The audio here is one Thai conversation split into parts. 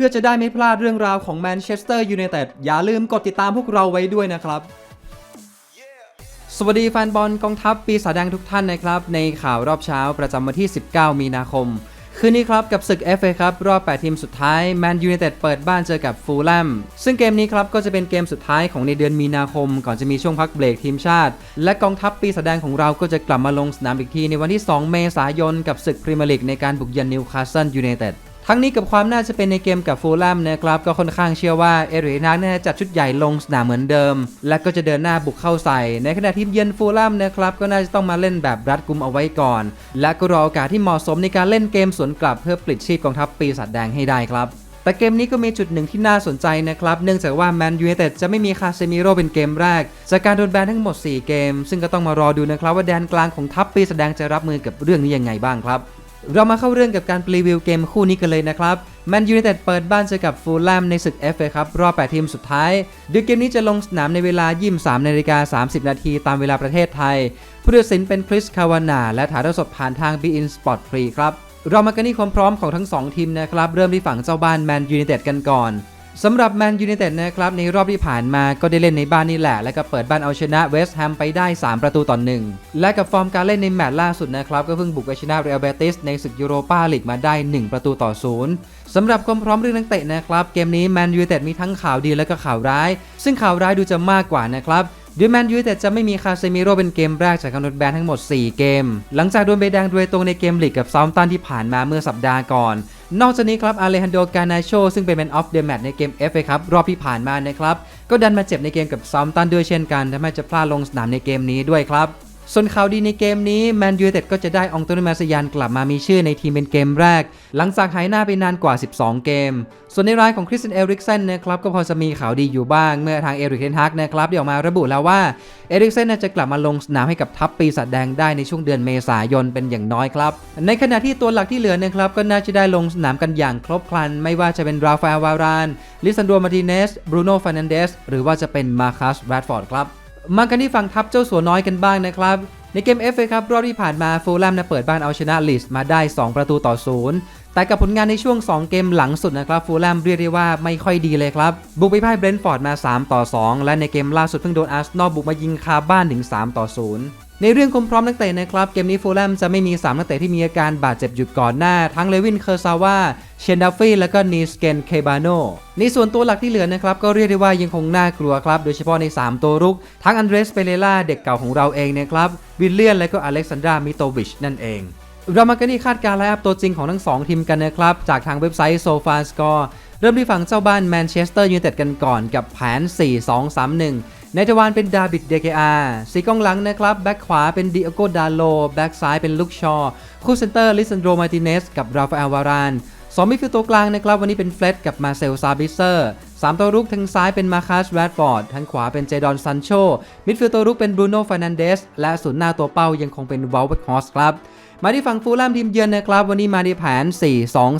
พื่อจะได้ไม่พลาดเรื่องราวของแมนเชสเตอร์ยูไนเต็ดอย่าลืมกดติดตามพวกเราไว้ด้วยนะครับ สวัสดีแฟนบอลกองทัพปีศาจแดงทุกท่านนะครับ ในข่าวรอบเช้าประจำวันที่ 19 มีนาคม คืนนี้ครับกับศึก FA ครับรอบ 8 ทีมสุดท้ายแมนยูไนเต็ดเปิดบ้านเจอกับฟูลแลมซึ่งเกมนี้ครับก็จะเป็นเกมสุดท้ายของในเดือนมีนาคม ก่อนจะมีช่วงพักเบรกทีมชาติ และกองทัพปีศาจแดงของเราก็จะกลับมาลงสนามอีกทีในวันที่ 2 เมษายนกับศึกพรีเมียร์ลีกในการบุกเยือนนิวคาสเซิลยูไนเต็ด ทั้งนี้กับความน่าจะเป็นในเกมกับฟูลแลมนะครับก็ค่อนข้างเชื่อว่าเอริกนักน่าจะจัดชุดใหญ่ลงสนามเหมือนเดิม และก็จะเดินหน้าบุกเข้าใส่ ในขณะที่เยือนฟูลแลมนะครับก็น่าจะต้องมาเล่นแบบรัดกุมเอาไว้ก่อน และก็รอโอกาสที่เหมาะสมในการเล่นเกมสวนกลับเพื่อปลิดชีพกองทัพปีศาจแดงให้ได้ครับแต่เกมนี้ก็มีจุดหนึ่งที่น่าสนใจนะครับ เนื่องจากว่าแมนยูไนเต็ดจะไม่มีคาเซมิโร่เป็นเกมแรก จากการโดนแบนทั้งหมด 4 เกม ซึ่งก็ต้องมารอดูนะครับว่าแดนกลางของทัพปีศาจแดงจะรับมือกับเรื่องนี้ยังไงบ้างครับ เรามาเข้าเรื่องกับการรีวิวเกมคู่นี้กันเลยนะครับแมนยูไนเต็ดเปิดบ้านเจอกับฟูลแลมในศึก FA ครับรอบ 8 ทีมสุดท้ายโดยเกมนี้จะลงสนามในเวลา 23นาฬิกา30 นาทีตามเวลาประเทศไทย ผู้ตัดสินเป็นคริสคาวานาและถ่ายทอดสดผ่านทาง b i n Sport Free ครับเรามากันที่ความพร้อมของทั้ง 2 ทีมนะครับ เริ่มที่ฝั่งเจ้าบ้านแมนยูไนเต็ดกันก่อน สำหรับแมนยูไนเต็ดนะครับในรอบที่ผ่านมาก็ได้เล่นในบ้านนี่แหละ และก็เปิดบ้านเอาชนะเวสต์แฮมไปได้ 3 ประตูต่อหนึ่งและกับฟอร์มการเล่นในแมตช์ล่าสุดนะครับ ก็เพิ่งบุกไปชนะเรอัลเบติสในศึกยูโรปาลีกมาได้ 1 ประตูต่อศูนย์สำหรับความพร้อมเรื่องนักเตะนะครับ เกมนี้แมนยูไนเต็ดมีทั้งข่าวดีและก็ข่าวร้าย ซึ่งข่าวร้ายดูจะมากกว่านะครับดยแมนยูไนเต็ดจะไม่มีคาเซมิโร่เป็นเกมแรกจากการโดนแบนทั้งหมด 4 เกม หลังจากโดนใบแดงโดยตรงในเกมลีกกับซาม์ตันที่ผ่านมาเมื่อสัปดาห์ก่อน นอกจากนี้ครับอาเลฮันโดกานาโชซึ่งเป็นแมนออฟเดอะแมตช์ในเกม FA ครับรอบที่ผ่านมานะครับ ก็ดันมาเจ็บในเกมกับซอมตันด้วยเช่นกันทำให้จะพลาดลงสนามในเกมนี้ด้วยครับ ส่วนข่าวดีในเกมนี้แมนยูเต็ดก็จะได้องโตนิมาสยานกลับมามีชื่อในทีมเป็นเกมแรก หลังจากหายหน้าไปนานกว่า 12 เกม ส่วนในรายของคริสเตนเอริกเซนนะครับก็พอจะมีข่าวดีอยู่บ้าง เมื่อทางเอริกเทนฮักนะครับได้ออกมาระบุแล้วว่าเอริกเซนจะกลับมาลงสนามให้กับทัพปีศาจแดงได้ในช่วงเดือนเมษายนเป็นอย่างน้อยครับ ในขณะที่ตัวหลักที่เหลือนะครับก็น่าจะได้ลงสนามกันอย่างครบครัน ไม่ว่าจะเป็นราฟาเอลวารานลิซันโดมาร์ติเนสบรูโน่ฟานันเดสหรือว่าจะเป็นมาคัสแรดฟอร์ดครับ มากันที่ฝั่งทัพเจ้าสัวน้อยกันบ้างนะครับ ในเกม FA ครับรอบที่ผ่านมาฟูลแลมนะเปิดบ้านเอาชนะลิสมาได้ 2 ประตูต่อศูนย์แต่กับผลงานในช่วง 2 เกมหลังสุดนะครับฟูลแลมเรียกได้ว่าไม่ค่อยดีเลยครับ บุกไปพ่ายเบรนท์ฟอร์ดมา 3 ต่อ 2 และในเกมล่าสุดเพิ่งโดนอาร์เซนอลบุกมายิงคาบ้านถึง 3 ต่อ 0 ในเรื่องความพร้อมนักเตะนะครับ เกมนี้ฟูลแลมจะไม่มี 3 นักเตะที่มีอาการบาดเจ็บหยุดก่อนหน้า ทั้งเลวินเคอร์ซาวาเชนดัฟฟี่และก็นีสเกนเคบาโนในส่วนตัวหลักที่เหลือนะครับ ก็เรียกได้ว่ายังคงน่ากลัวครับ โดยเฉพาะใน 3 ตัวรุก ทั้งอันเดรสเปเรล่าเด็กเก่าของเราเองนะครับวิลเลียนและก็อเล็กซานดรามิโตวิชนั่นเองเรามากันที่คาดการณ์ไลน์ตัวจริงของทั้ง 2 ทีมกันนะครับ จากทางเว็บไซต์ SofaScore เริ่มที่ฝั่งเจ้าบ้านแมนเชสเตอร์ยูไนเต็ดกันก่อนกับแผน 4-2-3-1 ในทวารเป็นดาบิดเดเกอาสีกองหลังนะครับ แบ็คขวาเป็นดิโอโกดาโล แบ็คซ้ายเป็นลุกชอ คู่เซนเตอร์ลิซันโดมาติเนสกับราฟาเอลวารานสองมิดฟิลด์ตัวกลางนะครับ วันนี้เป็นเฟล็ดกับมาเซลซาบิเซอร์สามตัวรุกทางซ้ายเป็นมาคัสแรดฟอร์ดทางขวาเป็นเจดอนซันโชมิดฟิลด์ตัวรุกเป็นบรูโน่ฟานันเดสและศูนย์หน้าตัวเป้ายังคงเป็นวอลเวกฮอสครับ มาที่ฝั่งฟูลแลมทีมเยือนนะครับ วันนี้มาในแผน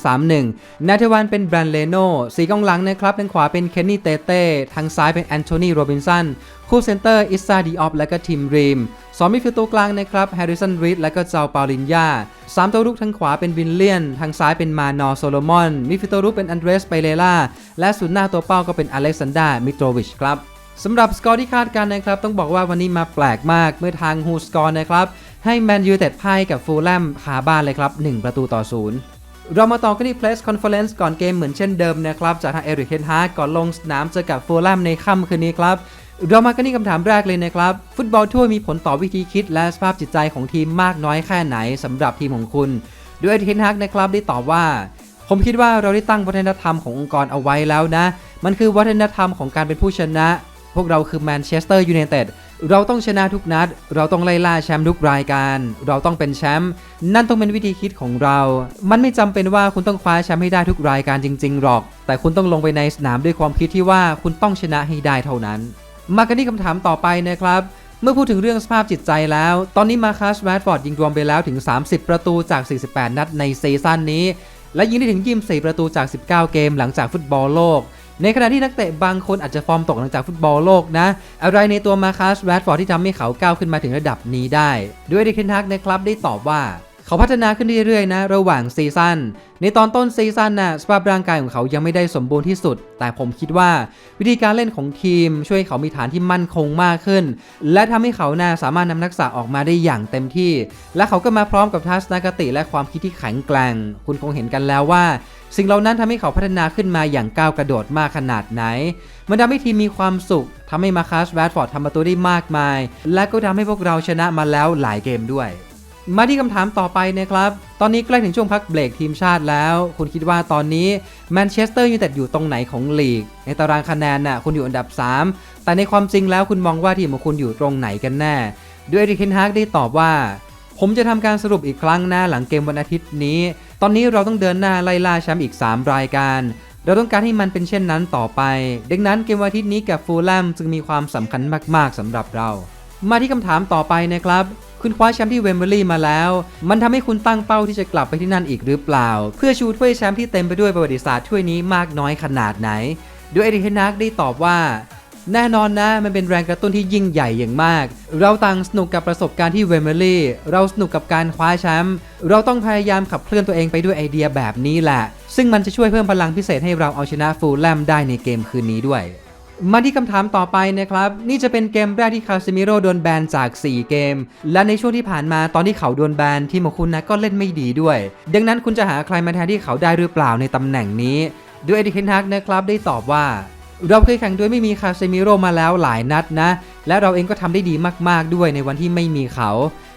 4-2-3-1 นาทวันเป็นแบรนเลโน่สีกองหลังนะครับทางขวาเป็นเคนนี่เตเต้ทางซ้ายเป็นแอนโทนีโรบินสันคู่เซนเตอร์อิสซาดีออฟและก็ทีมรีมสองมิดฟิลด์ตัวกลางนะครับแฮร์ริสันรีดและก็เจ้าปาลินยาสามตัวรุกทางขวาเป็นวินเลียน ทางซ้ายเป็นมานอโซโลมอนมิดฟิลด์ตัวรุกเป็นอันเดรสเปเรล่าและศูนย์หน้าตัวเป้าก็เป็นอเล็กซานดรามิโตรวิชครับสำหรับสกอร์ที่คาดการณ์นะครับ ต้องบอกว่าวันนี้มาแปลกมากเมื่อทางฮูสกอร์นะครับ ให้แมนยูเต็ดพ่ายกับฟูลแลมคาบ้านเลยครับ 1 ประตูต่อศูนย์เรามาต่อกันที่ Press Conference ก่อนเกมเหมือนเช่นเดิมนะครับ จากทางเอริกเฮนฮาร์ก่อนลงสนามเจอกับฟูลแลมในค่ำคืนนี้ครับ เรามากันที่คำถามแรกเลยนะครับ ฟุตบอลทั่วมีผลต่อวิธีคิดและสภาพจิตใจของทีมมากน้อยแค่ไหนสำหรับทีมของคุณโดยเอริกเฮนฮาร์นะครับได้ตอบว่า ผมคิดว่าเราได้ตั้งวัฒนธรรมขององค์กรเอาไว้แล้วนะ มันคือวัฒนธรรมของการเป็นผู้ชนะ พวกเราคือแมนเชสเตอร์ยูไนเต็ด เราต้องชนะทุกนัด เราต้องไล่ล่าแชมป์ทุกรายการ เราต้องเป็นแชมป์ นั่นต้องเป็นวิธีคิดของเรา มันไม่จำเป็นว่าคุณต้องคว้าแชมป์ให้ได้ทุกรายการจริง ๆ หรอก แต่คุณต้องลงไปในสนามด้วยความคิดที่ว่าคุณต้องชนะให้ได้เท่านั้น มากันที่คำถามต่อไปนะครับ เมื่อพูดถึงเรื่องสภาพจิตใจแล้ว ตอนนี้มาคัสแรดฟอร์ดยิงรวมไปแล้วถึง 30 ประตูจาก 48 นัดในซีซั่นนี้ และยิงได้ถึง 24 ประตูจาก 19 เกมหลังจากฟุตบอลโลก ในขณะที่นักเตะบางคนอาจจะฟอร์มตกหลังจากฟุตบอลโลกนะ อะไรในตัวมาคัสแรดฟอร์ดที่ทำให้เขาก้าวขึ้นมาถึงระดับนี้ได้ ด้วยเดคินทักนะครับได้ตอบว่า เขาพัฒนาขึ้นเรื่อยๆนะระหว่างซีซั่นในตอนต้นซีซั่นน่ะสภาพร่างกายของเขายังไม่ได้สมบูรณ์ที่สุด แต่ผมคิดว่าวิธีการเล่นของทีม ช่วยให้เขามีฐานที่มั่นคงมากขึ้น และทำให้เขาน่าสามารถนำนักษะออกมาได้อย่างเต็มที่ และเขาก็มาพร้อมกับทัศนคติและความคิดที่แข็งแกร่ง คุณคงเห็นกันแล้วว่า สิ่งเหล่านั้นทำให้เขาพัฒนาขึ้นมาอย่างก้าวกระโดดมากขนาดไหน มันทำให้ทีมมีความสุขทำให้มาคัสแรดฟอร์ดทำประตูได้มากมาย และก็ทำให้พวกเราชนะมาแล้วหลายเกมด้วย มาที่คำถามต่อไปนะครับ ตอนนี้ใกล้ถึงช่วงพักเบรกทีมชาติแล้ว คุณคิดว่าตอนนี้แมนเชสเตอร์ยูไนเต็ดอยู่ตรงไหนของลีก ในตารางคะแนนน่ะคุณอยู่อันดับ 3 แต่ในความจริงแล้วคุณมองว่าทีมของคุณอยู่ตรงไหนกันแน่ด้วยเอริกเทนฮากได้ตอบว่า ผมจะทำการสรุปอีกครั้งหน้าหลังเกมวันอาทิตย์นี้ ตอนนี้เราต้องเดินหน้าไล่ล่าแชมป์อีก 3 รายการเราต้องการให้มันเป็นเช่นนั้นต่อไป ดังนั้นเกมวันอาทิตย์นี้กับฟูลแลมจึงมีความสำคัญมาก ๆสำหรับเรา มาที่คำถามต่อไปนะครับ คุณคว้าแชมป์ที่เวมเบอรี่มาแล้ว มันทำให้คุณตั้งเป้าที่จะกลับไปที่นั่นอีกหรือเปล่า เพื่อชูถ้วยแชมป์ที่เต็มไปด้วยประวัติศาสตร์ถ้วยนี้มากน้อยขนาดไหน โดยเอริกเทนฮากได้ตอบว่า แน่นอนนะ มันเป็นแรงกระตุ้นที่ยิ่งใหญ่อย่างมาก เราต่างสนุกกับประสบการณ์ที่เวมเบอรี่ เราสนุกกับการคว้าแชมป์ เราต้องพยายามขับเคลื่อนตัวเองไปด้วยไอเดียแบบนี้แหละ ซึ่งมันจะช่วยเพิ่มพลังพิเศษให้เราเอาชนะฟูลแลมได้ในเกมคืนนี้ด้วย มาที่คำถามต่อไปนะครับ นี่จะเป็นเกมแรกที่คาซิมิโร่โดนแบนจาก 4 เกม และในช่วงที่ผ่านมาตอนที่เขาโดนแบนทีมของคุณนะก็เล่นไม่ดีด้วย ดังนั้นคุณจะหาใครมาแทนที่เขาได้หรือเปล่าในตำแหน่งนี้ด้วยเอดิเคนฮักนะครับได้ตอบว่า เราเคยแข่งด้วยไม่มีคาเซมิโร่มาแล้วหลายนัดนะ และเราเองก็ทำได้ดีมากๆด้วยในวันที่ไม่มีเขา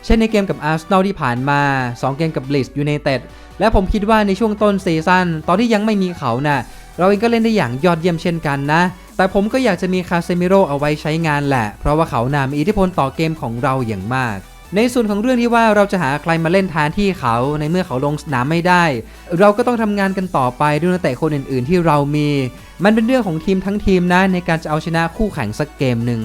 เช่นในเกมกับอาร์เซนอลที่ผ่านมา 2 เกมกับลิสยูไนเต็ดและผมคิดว่าในช่วงต้นซีซั่นตอนที่ยังไม่มีเขานะ่ะ เราเองก็เล่นได้อย่างยอดเยี่ยมเช่นกันนะ แต่ผมก็อยากจะมีคาเซมิโร่เอาไว้ใช้งานแหละ เพราะว่าเขานามีอิทธิพลต่อเกมของเราอย่างมากในส่วนของเรื่องที่ว่าเราจะหาใครมาเล่นแทนที่เขาในเมื่อเขาลงสนามไม่ได้ เราก็ต้องทำงานกันต่อไปด้วยนักเตะคนอื่น ๆ ที่เรามี มันเป็นเรื่องของทีมทั้งทีมนะในการจะเอาชนะคู่แข่งสักเกมหนึ่ง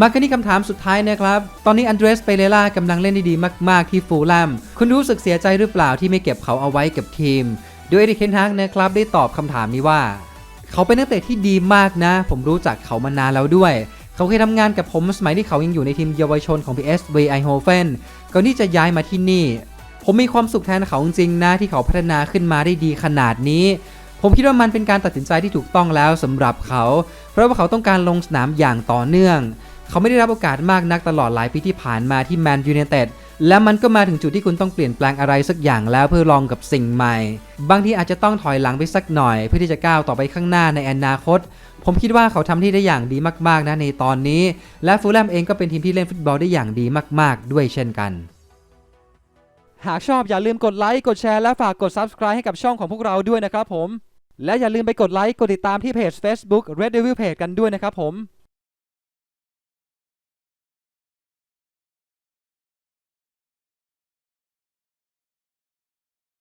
มากันที่คำถามสุดท้ายนะครับ ตอนนี้อันเดรสเปเรล่ากำลังเล่นได้ดีมาก ๆ ที่ฟูลแลมคุณรู้สึกเสียใจหรือเปล่าที่ไม่เก็บเขาเอาไว้กับทีม โดยเอริกเคนฮักนะครับได้ตอบคำถามนี้ว่า เขาเป็นนักเตะที่ดีมากนะ ผมรู้จักเขามานานแล้วด้วย เขาเคยทำงานกับผมสมัยที่เขายังอยู่ในทีมเยาวชนของ PSV Eindhoven ก่อนที่จะย้ายมาที่นี่ ผมมีความสุขแทนเขาจริงๆนะที่เขาพัฒนาขึ้นมาได้ดีขนาดนี้ผมคิดว่ามันเป็นการตัดสินใจที่ถูกต้องแล้วสำหรับเขา เพราะว่าเขาต้องการลงสนามอย่างต่อเนื่อง เขาไม่ได้รับโอกาสมากนักตลอดหลายปีที่ผ่านมาที่แมนยู i นเต็ด และมันก็มาถึงจุดที่คุณต้องเปลี่ยนแปลงอะไรสักอย่างแล้วเพื่อลองกับสิ่งใหม่ บางทีอาจจะต้องถอยหลังไปสักหน่อย เพื่อที่จะก้าวต่อไปข้างหน้าในอนาคต ผมคิดว่าเขาทำที่ได้อย่างดีมากๆนะในตอนนี้ และฟูลแลมเองก็เป็นทีมที่เล่นฟุตบอลได้อย่างดีมากๆ ด้วยเช่นกัน หากชอบอย่าลืมกดไลค์กดแชร์และฝากกด Subscribe ให้กับช่องของพวกเราด้วยนะครับผม และอย่าลืมไปกดไลค์กดติดตามที่เพจ Facebook Red Devil Page กันด้วยนะครับผม